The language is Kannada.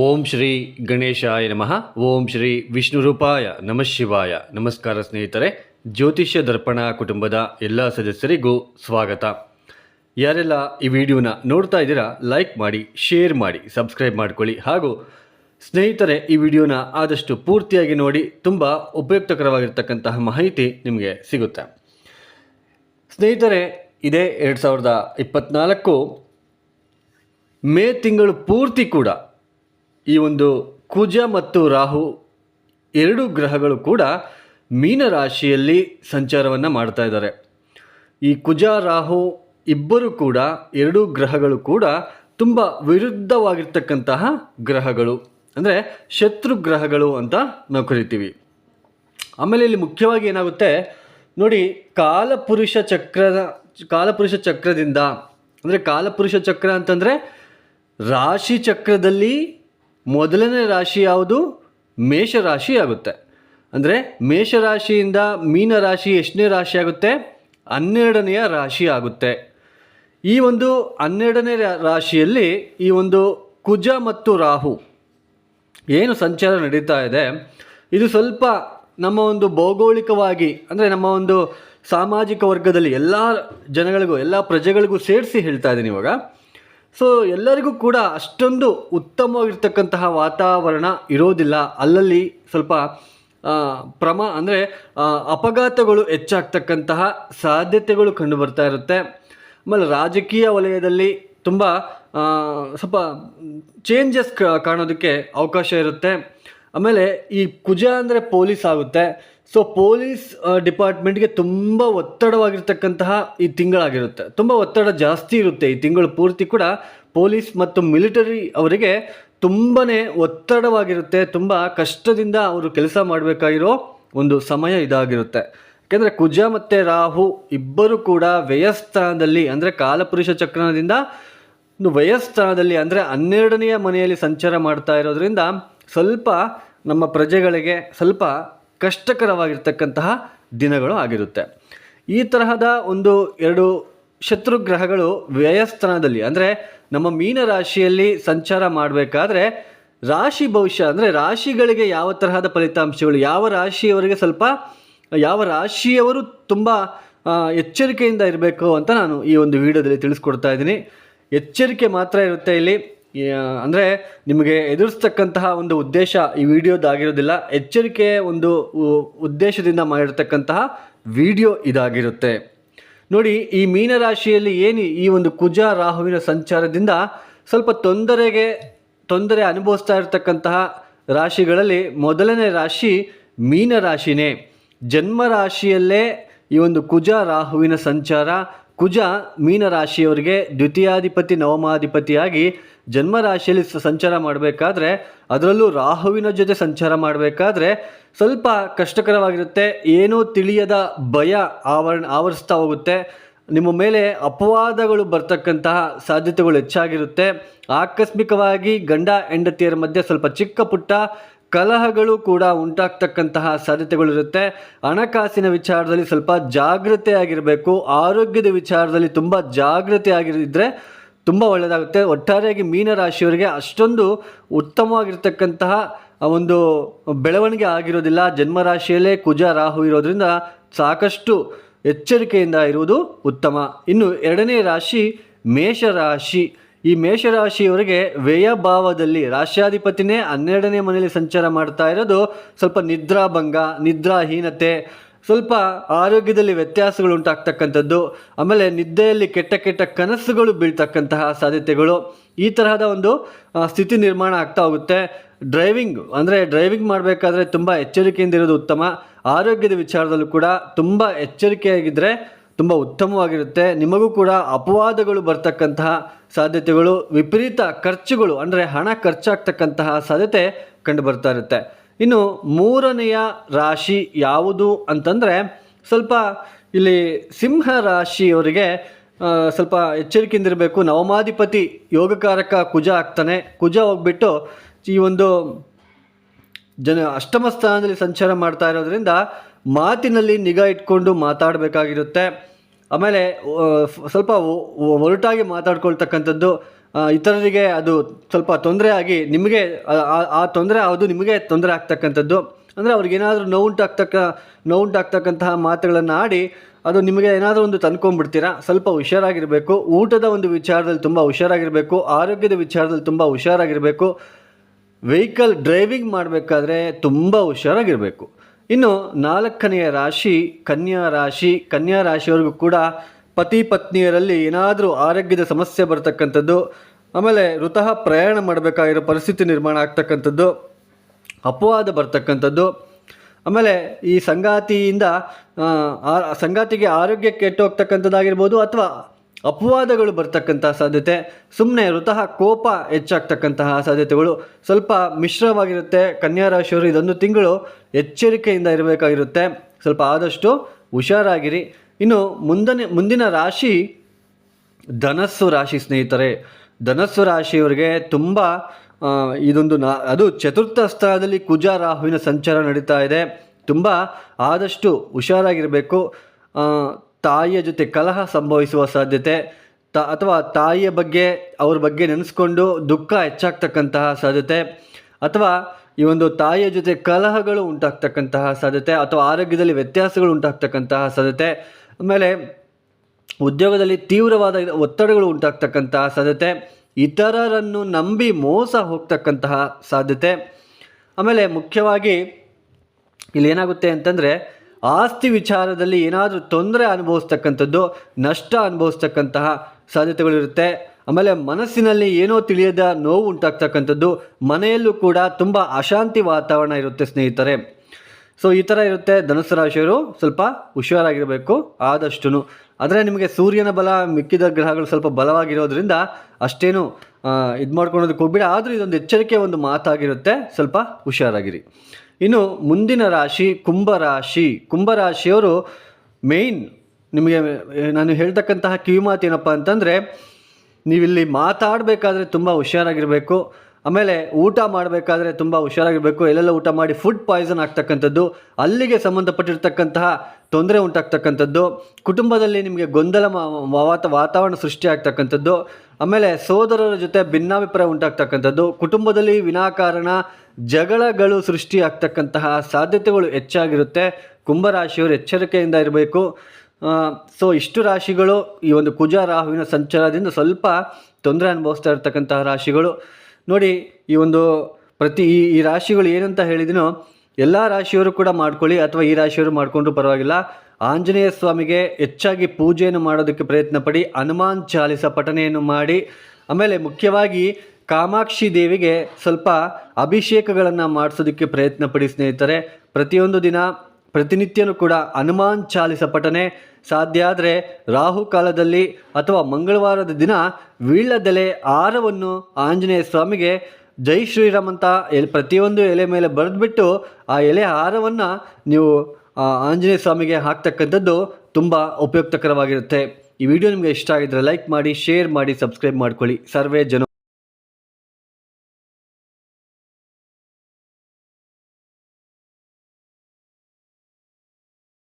ಓಂ ಶ್ರೀ ಗಣೇಶಾಯ ನಮಃ. ಓಂ ಶ್ರೀ ವಿಷ್ಣುರೂಪಾಯ ನಮಃ ಶಿವಾಯ. ನಮಸ್ಕಾರ ಸ್ನೇಹಿತರೆ, ಜ್ಯೋತಿಷ್ಯ ದರ್ಪಣ ಕುಟುಂಬದ ಎಲ್ಲ ಸದಸ್ಯರಿಗೂ ಸ್ವಾಗತ. ಯಾರೆಲ್ಲ ಈ ವಿಡಿಯೋನ ನೋಡ್ತಾ ಇದ್ದೀರಾ, ಲೈಕ್ ಮಾಡಿ, ಶೇರ್ ಮಾಡಿ, ಸಬ್ಸ್ಕ್ರೈಬ್ ಮಾಡ್ಕೊಳ್ಳಿ. ಹಾಗೂ ಸ್ನೇಹಿತರೆ, ಈ ವಿಡಿಯೋನ ಆದಷ್ಟು ಪೂರ್ತಿಯಾಗಿ ನೋಡಿ, ತುಂಬ ಉಪಯುಕ್ತಕರವಾಗಿರ್ತಕ್ಕಂತಹ ಮಾಹಿತಿ ನಿಮಗೆ ಸಿಗುತ್ತೆ. ಸ್ನೇಹಿತರೆ, ಇದೇ ಎರಡು ಸಾವಿರದ ಇಪ್ಪತ್ತ್ನಾಲ್ಕು ಮೇ ತಿಂಗಳು ಪೂರ್ತಿ ಕೂಡ ಈ ಒಂದು ಕುಜ ಮತ್ತು ರಾಹು ಎರಡು ಗ್ರಹಗಳು ಕೂಡ ಮೀನರಾಶಿಯಲ್ಲಿ ಸಂಚಾರವನ್ನು ಮಾಡ್ತಾ ಇದ್ದಾರೆ. ಈ ಕುಜ, ರಾಹು ಇಬ್ಬರು ಕೂಡ, ಎರಡೂ ಗ್ರಹಗಳು ಕೂಡ ತುಂಬ ವಿರುದ್ಧವಾಗಿರ್ತಕ್ಕಂತಹ ಗ್ರಹಗಳು. ಅಂದರೆ ಶತ್ರು ಗ್ರಹಗಳು ಅಂತ ನಾವು ಕರಿತೀವಿ. ಆಮೇಲೆ ಇಲ್ಲಿ ಮುಖ್ಯವಾಗಿ ಏನಾಗುತ್ತೆ? ನೋಡಿ, ಕಾಲಪುರುಷ ಚಕ್ರದ, ಕಾಲಪುರುಷ ಚಕ್ರದಿಂದ, ಅಂದರೆ ಕಾಲಪುರುಷ ಚಕ್ರ ಅಂತಂದರೆ ರಾಶಿ ಚಕ್ರದಲ್ಲಿ ಮೊದಲನೇ ರಾಶಿ ಯಾವುದು? ಮೇಷರಾಶಿ ಆಗುತ್ತೆ. ಅಂದರೆ ಮೇಷರಾಶಿಯಿಂದ ಮೀನರಾಶಿ ಎಷ್ಟನೇ ರಾಶಿ ಆಗುತ್ತೆ? ಹನ್ನೆರಡನೆಯ ರಾಶಿ ಆಗುತ್ತೆ. ಈ ಒಂದು ಹನ್ನೆರಡನೇ ರಾಶಿಯಲ್ಲಿ ಈ ಒಂದು ಕುಜ ಮತ್ತು ರಾಹು ಏನು ಸಂಚಾರ ನಡೀತಾ ಇದೆ? ಇದು ಸ್ವಲ್ಪ ನಮ್ಮ ಒಂದು ಭೌಗೋಳಿಕವಾಗಿ, ಅಂದರೆ ನಮ್ಮ ಒಂದು ಸಾಮಾಜಿಕ ವರ್ಗದಲ್ಲಿ ಎಲ್ಲ ಜನಗಳಿಗೂ, ಎಲ್ಲ ಪ್ರಜೆಗಳಿಗೂ ಸೇರಿಸಿ ಹೇಳ್ತಾ ಇದ್ದೀನಿ ಇವಾಗ. ಸೊ ಎಲ್ಲರಿಗೂ ಕೂಡ ಅಷ್ಟೊಂದು ಉತ್ತಮವಾಗಿರ್ತಕ್ಕಂತಹ ವಾತಾವರಣ ಇರೋದಿಲ್ಲ. ಅಲ್ಲಲ್ಲಿ ಸ್ವಲ್ಪ ಪ್ರಮ ಅಂದರೆ ಅಪಘಾತಗಳು ಹೆಚ್ಚಾಗ್ತಕ್ಕಂತಹ ಸಾಧ್ಯತೆಗಳು ಕಂಡುಬರ್ತಾ ಇರುತ್ತೆ. ಆಮೇಲೆ ರಾಜಕೀಯ ವಲಯದಲ್ಲಿ ತುಂಬ ಸ್ವಲ್ಪ ಚೇಂಜಸ್ ಕಾಣೋದಕ್ಕೆ ಅವಕಾಶ ಇರುತ್ತೆ. ಆಮೇಲೆ ಈ ಕುಜ ಅಂದರೆ ಪೊಲೀಸ್ ಆಗುತ್ತೆ. ಸೊ ಪೊಲೀಸ್ ಡಿಪಾರ್ಟ್ಮೆಂಟ್ಗೆ ತುಂಬ ಒತ್ತಡವಾಗಿರ್ತಕ್ಕಂತಹ ಈ ತಿಂಗಳಾಗಿರುತ್ತೆ. ತುಂಬ ಒತ್ತಡ ಜಾಸ್ತಿ ಇರುತ್ತೆ ಈ ತಿಂಗಳು ಪೂರ್ತಿ ಕೂಡ. ಪೊಲೀಸ್ ಮತ್ತು ಮಿಲಿಟರಿ ಅವರಿಗೆ ತುಂಬಾ ಒತ್ತಡವಾಗಿರುತ್ತೆ, ತುಂಬ ಕಷ್ಟದಿಂದ ಅವರು ಕೆಲಸ ಮಾಡಬೇಕಾಗಿರೋ ಒಂದು ಸಮಯ ಇದಾಗಿರುತ್ತೆ. ಯಾಕೆಂದರೆ ಕುಜ ಮತ್ತು ರಾಹು ಇಬ್ಬರು ಕೂಡ ವ್ಯಯಸ್ಥಾನದಲ್ಲಿ, ಅಂದರೆ ಕಾಲಪುರುಷ ಚಕ್ರದಿಂದ ಒಂದು ವಯಸ್ಥಾನದಲ್ಲಿ ಅಂದರೆ ಹನ್ನೆರಡನೆಯ ಮನೆಯಲ್ಲಿ ಸಂಚಾರ ಮಾಡ್ತಾ ಇರೋದ್ರಿಂದ ಸ್ವಲ್ಪ ನಮ್ಮ ಪ್ರಜೆಗಳಿಗೆ ಸ್ವಲ್ಪ ಕಷ್ಟಕರವಾಗಿರ್ತಕ್ಕಂತಹ ದಿನಗಳು ಆಗಿರುತ್ತೆ. ಈ ತರಹದ ಒಂದು ಎರಡು ಶತ್ರು ಗ್ರಹಗಳು ವ್ಯಯಸ್ಥಾನದಲ್ಲಿ, ಅಂದರೆ ನಮ್ಮ ಮೀನ ರಾಶಿಯಲ್ಲಿ ಸಂಚಾರ ಮಾಡಬೇಕಾದ್ರೆ ರಾಶಿ ಭವಿಷ್ಯ, ಅಂದರೆ ರಾಶಿಗಳಿಗೆ ಯಾವ ತರಹದ ಫಲಿತಾಂಶಗಳು, ಯಾವ ರಾಶಿಯವರಿಗೆ ಸ್ವಲ್ಪ, ಯಾವ ರಾಶಿಯವರು ತುಂಬ ಎಚ್ಚರಿಕೆಯಿಂದ ಇರಬೇಕು ಅಂತ ನಾನು ಈ ಒಂದು ವಿಡಿಯೋದಲ್ಲಿ ತಿಳಿಸ್ಕೊಡ್ತಾ ಇದ್ದೀನಿ. ಎಚ್ಚರಿಕೆ ಮಾತ್ರ ಇರುತ್ತೆ ಇಲ್ಲಿ. ಅಂದರೆ ನಿಮಗೆ ಎದುರಿಸ್ತಕ್ಕಂತಹ ಒಂದು ಉದ್ದೇಶ ಈ ವಿಡಿಯೋದಾಗಿರೋದಿಲ್ಲ. ಎಚ್ಚರಿಕೆ ಒಂದು ಉದ್ದೇಶದಿಂದ ಮಾಡಿರ್ತಕ್ಕಂತಹ ವಿಡಿಯೋ ಇದಾಗಿರುತ್ತೆ. ನೋಡಿ, ಈ ಮೀನರಾಶಿಯಲ್ಲಿ ಏನು ಈ ಒಂದು ಕುಜ ರಾಹುವಿನ ಸಂಚಾರದಿಂದ ಸ್ವಲ್ಪ ತೊಂದರೆಗೆ, ತೊಂದರೆ ಅನುಭವಿಸ್ತಾ ಇರತಕ್ಕಂತಹ ರಾಶಿಗಳಲ್ಲಿ ಮೊದಲನೇ ರಾಶಿ ಮೀನರಾಶಿನೇ. ಜನ್ಮ ರಾಶಿಯಲ್ಲೇ ಈ ಒಂದು ಕುಜ ರಾಹುವಿನ ಸಂಚಾರ ಕುಜ ಮೀನರಾಶಿಯವರಿಗೆ ದ್ವಿತೀಯಾಧಿಪತಿ, ನವಮಾಧಿಪತಿಯಾಗಿ ಜನ್ಮ ರಾಶಿಯಲ್ಲಿ ಸಂಚಾರ ಮಾಡಬೇಕಾದ್ರೆ ಅದರಲ್ಲೂ ರಾಹುವಿನ ಜೊತೆ ಸಂಚಾರ ಮಾಡಬೇಕಾದ್ರೆ ಸ್ವಲ್ಪ ಕಷ್ಟಕರವಾಗಿರುತ್ತೆ. ಏನೂ ತಿಳಿಯದ ಭಯ ಆವರಣ ಆವರಿಸ್ತಾ ಹೋಗುತ್ತೆ. ನಿಮ್ಮ ಮೇಲೆ ಅಪವಾದಗಳು ಬರ್ತಕ್ಕಂತಹ ಸಾಧ್ಯತೆಗಳು ಹೆಚ್ಚಾಗಿರುತ್ತೆ. ಆಕಸ್ಮಿಕವಾಗಿ ಗಂಡ, ಹೆಂಡತಿಯರ ಮಧ್ಯೆ ಸ್ವಲ್ಪ ಚಿಕ್ಕ ಪುಟ್ಟ ಕಲಹಗಳು ಕೂಡ ಉಂಟಾಗ್ತಕ್ಕಂತಹ ಸಾಧ್ಯತೆಗಳಿರುತ್ತೆ ಹಣಕಾಸಿನ ವಿಚಾರದಲ್ಲಿ ಸ್ವಲ್ಪ ಜಾಗೃತೆ ಆಗಿರಬೇಕು ಆರೋಗ್ಯದ ವಿಚಾರದಲ್ಲಿ ತುಂಬ ಜಾಗೃತೆ ಆಗಿರಿದ್ರೆ ತುಂಬ ಒಳ್ಳೆಯದಾಗುತ್ತೆ ಒಟ್ಟಾರೆಯಾಗಿ ಮೀನರಾಶಿಯವರಿಗೆ ಅಷ್ಟೊಂದು ಉತ್ತಮವಾಗಿರ್ತಕ್ಕಂತಹ ಒಂದು ಬೆಳವಣಿಗೆ ಆಗಿರೋದಿಲ್ಲ. ಜನ್ಮರಾಶಿಯಲ್ಲೇ ಕುಜ, ರಾಹು ಇರೋದ್ರಿಂದ ಸಾಕಷ್ಟು ಎಚ್ಚರಿಕೆಯಿಂದ ಇರುವುದು ಉತ್ತಮ. ಇನ್ನು ಎರಡನೇ ರಾಶಿ ಮೇಷರಾಶಿ. ಈ ಮೇಷರಾಶಿಯವರಿಗೆ ವ್ಯಯಭಾವದಲ್ಲಿ ರಾಷ್ಟ್ರಾಧಿಪತಿನೇ ಹನ್ನೆರಡನೇ ಮನೆಯಲ್ಲಿ ಸಂಚಾರ ಮಾಡ್ತಾ ಇರೋದು ಸ್ವಲ್ಪ ನಿದ್ರಾಭಂಗ, ನಿದ್ರಾಹೀನತೆ, ಸ್ವಲ್ಪ ಆರೋಗ್ಯದಲ್ಲಿ ವ್ಯತ್ಯಾಸಗಳು ಉಂಟಾಗ್ತಕ್ಕಂಥದ್ದು. ಆಮೇಲೆ ನಿದ್ದೆಯಲ್ಲಿ ಕೆಟ್ಟ ಕೆಟ್ಟ ಕನಸುಗಳು ಬೀಳ್ತಕ್ಕಂತಹ ಸಾಧ್ಯತೆಗಳು. ಈ ತರಹದ ಒಂದು ಸ್ಥಿತಿ ನಿರ್ಮಾಣ ಆಗ್ತಾ ಹೋಗುತ್ತೆ. ಡ್ರೈವಿಂಗ್, ಅಂದರೆ ಡ್ರೈವಿಂಗ್ ಮಾಡಬೇಕಾದ್ರೆ ತುಂಬ ಎಚ್ಚರಿಕೆಯಿಂದ ಇರೋದು ಉತ್ತಮ. ಆರೋಗ್ಯದ ವಿಚಾರದಲ್ಲೂ ಕೂಡ ತುಂಬ ಎಚ್ಚರಿಕೆಯಾಗಿದ್ದರೆ ತುಂಬ ಉತ್ತಮವಾಗಿರುತ್ತೆ. ನಿಮಗೂ ಕೂಡ ಅಪವಾದಗಳು ಬರ್ತಕ್ಕಂತಹ ಸಾಧ್ಯತೆಗಳು, ವಿಪರೀತ ಖರ್ಚುಗಳು, ಅಂದರೆ ಹಣ ಖರ್ಚಾಗ್ತಕ್ಕಂತಹ ಸಾಧ್ಯತೆ ಕಂಡು ಬರ್ತಾ ಇರುತ್ತೆ. ಇನ್ನು ಮೂರನೆಯ ರಾಶಿ ಯಾವುದು ಅಂತಂದರೆ, ಸ್ವಲ್ಪ ಇಲ್ಲಿ ಸಿಂಹ ರಾಶಿಯವರಿಗೆ ಸ್ವಲ್ಪ ಎಚ್ಚರಿಕೆಯಿಂದ ಇರಬೇಕು ನವಮಾಧಿಪತಿ ಯೋಗಕಾರಕ ಕುಜ ಆಗ್ತಾನೆ. ಕುಜ ಹೋಗ್ಬಿಟ್ಟು ಈ ಒಂದು ಜನ ಅಷ್ಟಮ ಸ್ಥಾನದಲ್ಲಿ ಸಂಚಾರ ಮಾಡ್ತಾ ಇರೋದ್ರಿಂದ ಮಾತಿನಲ್ಲಿ ನಿಗಾ ಇಟ್ಕೊಂಡು ಮಾತಾಡಬೇಕಾಗಿರುತ್ತೆ. ಆಮೇಲೆ ಸ್ವಲ್ಪ ಒರಟಾಗಿ ಮಾತಾಡ್ಕೊಳ್ತಕ್ಕಂಥದ್ದು ಇತರರಿಗೆ ಅದು ಸ್ವಲ್ಪ ತೊಂದರೆ ಆಗಿ ನಿಮಗೆ, ಆ ತೊಂದರೆ ಅದು ನಿಮಗೆ ತೊಂದರೆ ಆಗ್ತಕ್ಕಂಥದ್ದು. ಅಂದರೆ ಅವ್ರಿಗೇನಾದರೂ ನೋವುಂಟಾಗ್ತಕ್ಕ ನೋವುಂಟಾಗ್ತಕ್ಕಂತಹ ಮಾತುಗಳನ್ನು ಆಡಿ, ಅದು ನಿಮಗೆ ಏನಾದರೂ ಒಂದು ತಂದ್ಕೊಂಡ್ಬಿಡ್ತೀರಾ? ಸ್ವಲ್ಪ ಹುಷಾರಾಗಿರಬೇಕು. ಊಟದ ಒಂದು ವಿಚಾರದಲ್ಲಿ ತುಂಬ ಹುಷಾರಾಗಿರಬೇಕು. ಆರೋಗ್ಯದ ವಿಚಾರದಲ್ಲಿ ತುಂಬ ಹುಷಾರಾಗಿರಬೇಕು. ವೆಹಿಕಲ್ ಡ್ರೈವಿಂಗ್ ಮಾಡಬೇಕಾದ್ರೆ ತುಂಬ ಹುಷಾರಾಗಿರಬೇಕು. ಇನ್ನು ನಾಲ್ಕನೆಯ ರಾಶಿ ಕನ್ಯಾ ರಾಶಿ. ಕನ್ಯಾ ರಾಶಿಯವರೆಗೂ ಕೂಡ ಪತಿ ಪತ್ನಿಯರಲ್ಲಿ ಏನಾದರೂ ಆರೋಗ್ಯದ ಸಮಸ್ಯೆ ಬರತಕ್ಕಂಥದ್ದು, ಆಮೇಲೆ ವೃತಃ ಪ್ರಯಾಣ ಮಾಡಬೇಕಾಗಿರೋ ಪರಿಸ್ಥಿತಿ ನಿರ್ಮಾಣ ಆಗ್ತಕ್ಕಂಥದ್ದು, ಅಪವಾದ ಬರ್ತಕ್ಕಂಥದ್ದು, ಆಮೇಲೆ ಈ ಸಂಗಾತಿಯಿಂದ ಸಂಗಾತಿಗೆ ಆರೋಗ್ಯ ಕೆಟ್ಟು ಹೋಗ್ತಕ್ಕಂಥದ್ದಾಗಿರ್ಬೋದು ಅಥವಾ ಅಪವಾದಗಳು ಬರ್ತಕ್ಕಂತಹ ಸಾಧ್ಯತೆ ಸುಮ್ಮನೆ ವೃತಃ ಕೋಪ ಹೆಚ್ಚಾಗ್ತಕ್ಕಂತಹ ಸಾಧ್ಯತೆಗಳು ಸ್ವಲ್ಪ ಮಿಶ್ರವಾಗಿರುತ್ತೆ. ಕನ್ಯಾ ರಾಶಿಯವರು ಇದೊಂದು ತಿಂಗಳು ಎಚ್ಚರಿಕೆಯಿಂದ ಇರಬೇಕಾಗಿರುತ್ತೆ. ಸ್ವಲ್ಪ ಆದಷ್ಟು ಹುಷಾರಾಗಿರಿ. ಇನ್ನು ಮುಂದನೆ, ಮುಂದಿನ ರಾಶಿ ಧನಸ್ಸು ರಾಶಿ ಸ್ನೇಹಿತರೆ. ಧನಸ್ಸು ರಾಶಿಯವರಿಗೆ ತುಂಬ ಇದೊಂದು ನಾ, ಅದು ಚತುರ್ಥ ಸ್ಥಳದಲ್ಲಿ ಕುಜ ರಾಹುವಿನ ಸಂಚಾರ ನಡೀತಾ ಇದೆ. ತುಂಬ ಆದಷ್ಟು ಹುಷಾರಾಗಿರಬೇಕು. ತಾಯಿಯ ಜೊತೆ ಕಲಹ ಸಂಭವಿಸುವ ಸಾಧ್ಯತೆ, ತ ಅಥವಾ ತಾಯಿಯ ಬಗ್ಗೆ, ಅವ್ರ ಬಗ್ಗೆ ನೆನೆಸ್ಕೊಂಡು ದುಃಖ ಹೆಚ್ಚಾಗ್ತಕ್ಕಂತಹ ಸಾಧ್ಯತೆ, ಅಥವಾ ಈ ಒಂದು ತಾಯಿಯ ಜೊತೆ ಕಲಹಗಳು ಉಂಟಾಗ್ತಕ್ಕಂತಹ ಸಾಧ್ಯತೆ, ಅಥವಾ ಆರೋಗ್ಯದಲ್ಲಿ ವ್ಯತ್ಯಾಸಗಳು ಉಂಟಾಗ್ತಕ್ಕಂತಹ ಸಾಧ್ಯತೆ, ಆಮೇಲೆ ಉದ್ಯೋಗದಲ್ಲಿ ತೀವ್ರವಾದ ಒತ್ತಡಗಳು ಉಂಟಾಗ್ತಕ್ಕಂತಹ ಸಾಧ್ಯತೆ, ಇತರರನ್ನು ನಂಬಿ ಮೋಸ ಹೋಗ್ತಕ್ಕಂತಹ ಸಾಧ್ಯತೆ, ಆಮೇಲೆ ಮುಖ್ಯವಾಗಿ ಇಲ್ಲಿ ಏನಾಗುತ್ತೆ ಅಂತಂದರೆ ಆಸ್ತಿ ವಿಚಾರದಲ್ಲಿ ಏನಾದರೂ ತೊಂದರೆ ಅನುಭವಿಸ್ತಕ್ಕಂಥದ್ದು, ನಷ್ಟ ಅನುಭವಿಸ್ತಕ್ಕಂತಹ ಸಾಧ್ಯತೆಗಳಿರುತ್ತೆ. ಆಮೇಲೆ ಮನಸ್ಸಿನಲ್ಲಿ ಏನೋ ತಿಳಿಯದ ನೋವು ಉಂಟಾಗ್ತಕ್ಕಂಥದ್ದು, ಮನೆಯಲ್ಲೂ ಕೂಡ ತುಂಬ ಅಶಾಂತಿ ವಾತಾವರಣ ಇರುತ್ತೆ ಸ್ನೇಹಿತರೆ. ಸೊ ಈ ಥರ ಇರುತ್ತೆ ಧನುಸು ರಾಶಿಯವರು. ಸ್ವಲ್ಪ ಹುಷಾರಾಗಿರಬೇಕು ಆದಷ್ಟು ಆದರೆ ನಿಮಗೆ ಸೂರ್ಯನ ಬಲ ಮಿಕ್ಕಿದ ಗ್ರಹಗಳು ಸ್ವಲ್ಪ ಬಲವಾಗಿರೋದ್ರಿಂದ ಅಷ್ಟೇನು ಇದು ಮಾಡ್ಕೊಳೋದಕ್ಕೆ ಹೋಗ್ಬಿಡಿ. ಆದರೂ ಇದೊಂದು ಎಚ್ಚರಿಕೆ ಒಂದು ಮಾತಾಗಿರುತ್ತೆ. ಸ್ವಲ್ಪ ಹುಷಾರಾಗಿರಿ. ಇನ್ನು ಮುಂದಿನ ರಾಶಿ ಕುಂಭರಾಶಿ ಕುಂಭರಾಶಿಯವರು ಮೇಯ್ನ್ ನಿಮಗೆ ನಾನು ಹೇಳ್ತಕ್ಕಂತಹ ಕಿವಿಮಾತು ಏನಪ್ಪ ಅಂತಂದರೆ, ನೀವಿಲ್ಲಿ ಮಾತಾಡಬೇಕಾದ್ರೆ ತುಂಬ ಹುಷಾರಾಗಿರಬೇಕು, ಆಮೇಲೆ ಊಟ ಮಾಡಬೇಕಾದ್ರೆ ತುಂಬ ಹುಷಾರಾಗಿರಬೇಕು, ಎಲ್ಲೆಲ್ಲ ಊಟ ಮಾಡಿ ಫುಡ್ ಪಾಯ್ಸನ್ ಆಗ್ತಕ್ಕಂಥದ್ದು, ಅಲ್ಲಿಗೆ ಸಂಬಂಧಪಟ್ಟಿರ್ತಕ್ಕಂತಹ ತೊಂದರೆ ಉಂಟಾಗ್ತಕ್ಕಂಥದ್ದು, ಕುಟುಂಬದಲ್ಲಿ ನಿಮಗೆ ಗೊಂದಲ ವಾತ, ವಾತಾವರಣ ಸೃಷ್ಟಿ ಆಗ್ತಕ್ಕಂಥದ್ದು, ಆಮೇಲೆ ಸೋದರರ ಜೊತೆ ಭಿನ್ನಾಭಿಪ್ರಾಯ ಉಂಟಾಗ್ತಕ್ಕಂಥದ್ದು, ಕುಟುಂಬದಲ್ಲಿ ವಿನಾಕಾರಣ ಜಗಳಗಳು ಸೃಷ್ಟಿಯಾಗ್ತಕ್ಕಂತಹ ಸಾಧ್ಯತೆಗಳು ಹೆಚ್ಚಾಗಿರುತ್ತೆ. ಕುಂಭರಾಶಿಯವರು ಎಚ್ಚರಿಕೆಯಿಂದ ಇರಬೇಕು. ಸೊ ಇಷ್ಟು ರಾಶಿಗಳು ಈ ಒಂದು ಕುಜ ರಾಹುವಿನ ಸಂಚಾರದಿಂದ ಸ್ವಲ್ಪ ತೊಂದರೆ ಅನುಭವಿಸ್ತಾ ಇರ್ತಕ್ಕಂತಹ ರಾಶಿಗಳು. ನೋಡಿ, ಈ ಒಂದು ಪ್ರತಿ ಈ ಈ ರಾಶಿಗಳು ಏನಂತ ಹೇಳಿದಿನೋ ಎಲ್ಲ ರಾಶಿಯವರು ಕೂಡ ಮಾಡ್ಕೊಳ್ಳಿ, ಅಥವಾ ಈ ರಾಶಿಯವರು ಮಾಡಿಕೊಂಡ್ರೂ ಪರವಾಗಿಲ್ಲ. ಆಂಜನೇಯ ಸ್ವಾಮಿಗೆ ಹೆಚ್ಚಾಗಿ ಪೂಜೆಯನ್ನು ಮಾಡೋದಕ್ಕೆ ಪ್ರಯತ್ನ ಪಡಿ ಹನುಮಾನ್ ಚಾಲಿಸ ಪಠನೆಯನ್ನು ಮಾಡಿ. ಆಮೇಲೆ ಮುಖ್ಯವಾಗಿ ಕಾಮಾಕ್ಷಿ ದೇವಿಗೆ ಸ್ವಲ್ಪ ಅಭಿಷೇಕಗಳನ್ನು ಮಾಡಿಸೋದಕ್ಕೆ ಪ್ರಯತ್ನ ಪಡಿ ಸ್ನೇಹಿತರೆ. ಪ್ರತಿಯೊಂದು ದಿನ ಪ್ರತಿನಿತ್ಯನೂ ಕೂಡ ಹನುಮಾನ್ ಚಾಲಿಸ ಪಠನೆ. ಸಾಧ್ಯ ಆದರೆ ರಾಹುಕಾಲದಲ್ಲಿ ಅಥವಾ ಮಂಗಳವಾರದ ದಿನ ವೀಳ್ಯದೆಲೆ ಆರವನ್ನು ಆಂಜನೇಯ ಸ್ವಾಮಿಗೆ ಜೈ ಶ್ರೀರಾಮ್ ಅಂತ ಎಲ್ ಪ್ರತಿಯೊಂದು ಎಲೆ ಮೇಲೆ ಬರೆದ್ಬಿಟ್ಟು ಆ ಎಲೆ ಹಾರವನ್ನು ನೀವು ಆಂಜನೇಯ ಸ್ವಾಮಿಗೆ ಹಾಕ್ತಕ್ಕಂಥದ್ದು ತುಂಬ ಉಪಯುಕ್ತಕರವಾಗಿರುತ್ತೆ. ಈ ವಿಡಿಯೋ ನಿಮಗೆ ಇಷ್ಟ ಆಗಿದ್ರೆ ಲೈಕ್ ಮಾಡಿ, ಶೇರ್ ಮಾಡಿ, ಸಬ್ಸ್ಕ್ರೈಬ್ ಮಾಡ್ಕೊಳ್ಳಿ. ಸರ್ವೇ ಜನ